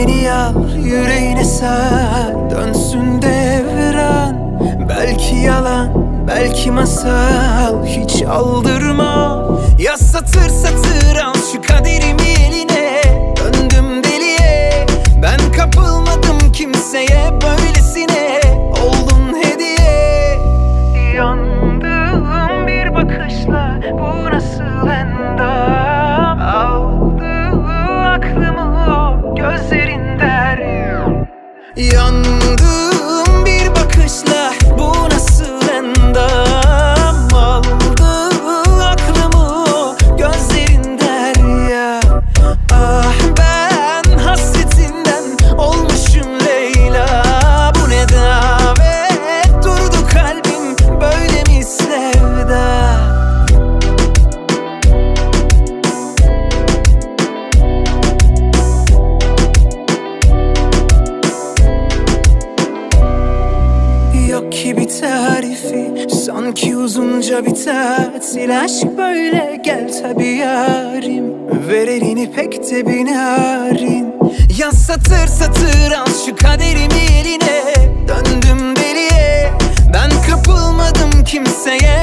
beni al yüreğine sar. Dönsün devran. Belki yalan belki masal. Hiç aldırma. Ya satır satır al şu kaderimi eline Yandım bir bakışla bu bir tarifi Sanki uzunca bir tatil Aşk böyle gel tabi yarim. Ver elini pek de binarin. Yaz satır satır al şu kaderimi eline. Döndüm deliye Ben kapılmadım kimseye.